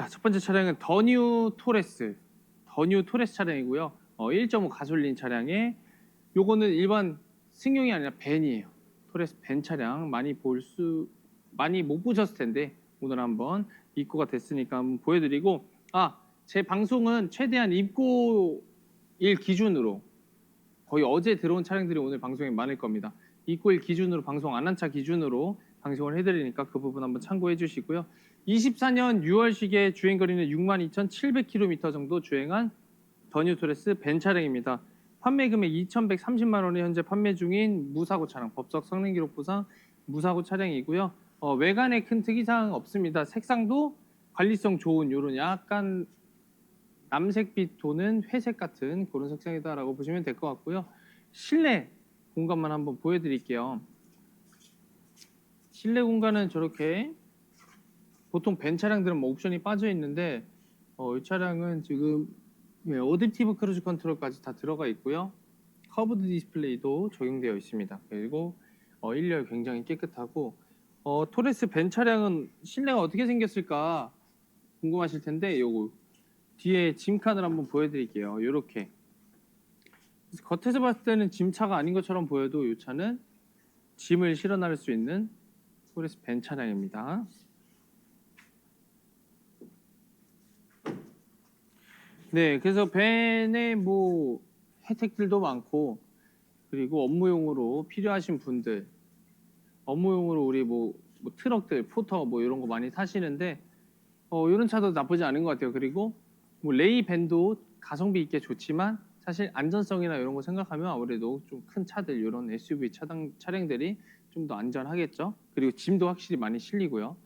자, 첫 번째 차량은 더뉴 토레스. 더뉴 토레스 차량이고요. 어, 1.5 가솔린 차량에 요거는 일반 승용이 아니라 벤이에요. 토레스 벤 차량 많이 볼 수 많이 못 보셨을 텐데 오늘 한번 입고가 됐으니까 한번 보여드리고 아 제 방송은 최대한 입고일 기준으로 거의 어제 들어온 차량들이 오늘 방송에 많을 겁니다. 입고일 기준으로 방송 안 한 차 기준으로 방송을 해드리니까 그 부분 한번 참고해 주시고요. 24년 6월식에 주행 거리는 62,700km 정도 주행한 더뉴 토레스 벤 차량입니다. 판매 금액 2,130만 원에 현재 판매 중인 무사고 차량, 법적 성능 기록부상 무사고 차량이고요. 어, 외관에 큰 특이사항 없습니다. 색상도 관리성 좋은 요런 약간 남색빛 도는 회색 같은 그런 색상이다라고 보시면 될 것 같고요. 실내 공간만 한번 보여드릴게요. 실내 공간은 저렇게 보통 벤 차량들은 뭐 옵션이 빠져 있는데 어, 이 차량은 지금 예, 어댑티브 크루즈 컨트롤까지 다 들어가 있고요. 커브드 디스플레이도 적용되어 있습니다. 그리고 어, 1열 굉장히 깨끗하고 어, 토레스 벤 차량은 실내가 어떻게 생겼을까 궁금하실 텐데 요거 뒤에 짐칸을 한번 보여드릴게요. 이렇게 겉에서 봤을 때는 짐차가 아닌 것처럼 보여도 이 차는 짐을 실어 나를 수 있는 토레스 벤 차량입니다. 네, 그래서 벤에 뭐 혜택들도 많고 그리고 업무용으로 필요하신 분들 업무용으로 우리 뭐, 뭐 트럭들, 포터 뭐 이런 거 많이 타시는데 어, 이런 차도 나쁘지 않은 것 같아요. 그리고 뭐 레이 밴도 가성비 있게 좋지만 사실 안전성이나 이런 거 생각하면 아무래도 좀 큰 차들 이런 SUV 차량 차량들이 좀 더 안전하겠죠. 그리고 짐도 확실히 많이 실리고요.